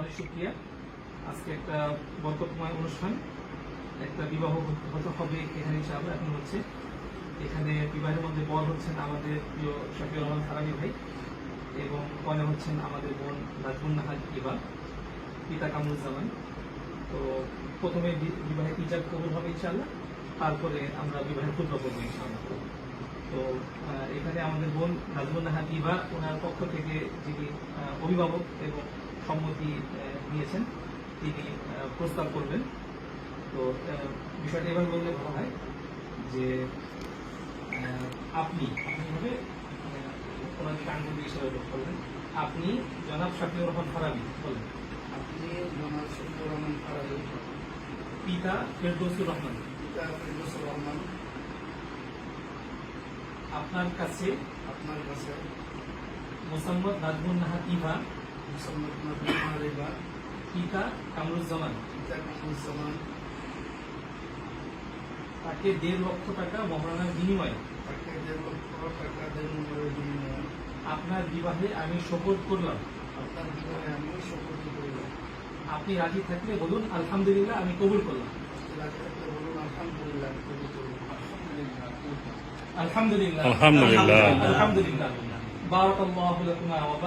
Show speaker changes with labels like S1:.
S1: অনেক শুক্রিয়া। আজকে একটা বরকতময় অনুষ্ঠান, একটা বিবাহ হতে হবে এখানে ইনশাআল্লাহ, এখন হচ্ছে এখানে বিবাহের মধ্যে বর হচ্ছেন আমাদের প্রিয় শফিউর রহমান ফারাবি ভাই এবং কনে হচ্ছেন আমাদের বোন নাজমুন নাহার ইবা পিতা কামরুজ্জামান তো প্রথমে বিবাহের ইজাব কবুল হবে ইনশাআল্লাহ, তারপরে আমরা বিবাহের ক্ষুদ্র করব ইনশাআল্লাহ। তো এখানে আমাদের বোন নাজমুন নাহার ইবা ওনার পক্ষ থেকে যিনি অভিভাবক এবং সম্মতি দিয়েছেন। তিনি প্রস্তাব করবেন। তো বিষয়টা এভাবে বললে ভালো হয় যে আপনি আপনি হবে ওনার কাঙ্গুল হিসেবে করবেন আপনি জনাব শাকিউর রহমান ফারাবি বলেন।
S2: আপনি জনাব শফিউর রহমান ফারাবি
S1: পিতা ফেরদৌসুর রহমান।
S2: পিতা ফিরদৌসুর রহমান।
S1: আপনার কাছে
S2: আপনার কাছে
S1: মোসাম্মদ নাজমুন নাহার ইভা
S2: মুসম্মদ নবীনা রেবা
S1: পিতা কামরুজ্জামান
S2: পিতা কামরুজ্জামান
S1: তাকে দেড় লক্ষ টাকা মহারণার বিনিময়ে।
S2: তাকে দেড় লক্ষ টাকা দেড় নম্বরের বিনিময়ে।
S1: আপনার বিবাহে আমি শপথ করলাম।
S2: আপনার বিবাহে আমি শপথ করিলাম।
S1: আপনি রাজি থাকলে বলুন আলহামদুলিল্লাহ আমি কবুল করলাম।
S2: রাজি থাকতে বলুন আলহামদুলিল্লাহ
S1: আলহামদুলিল্লাহ
S3: আলহামদুলিল্লাহ।
S1: আলহামদুলিল্লাহ। বারাকাল্লাহু লাকুমা ওয়া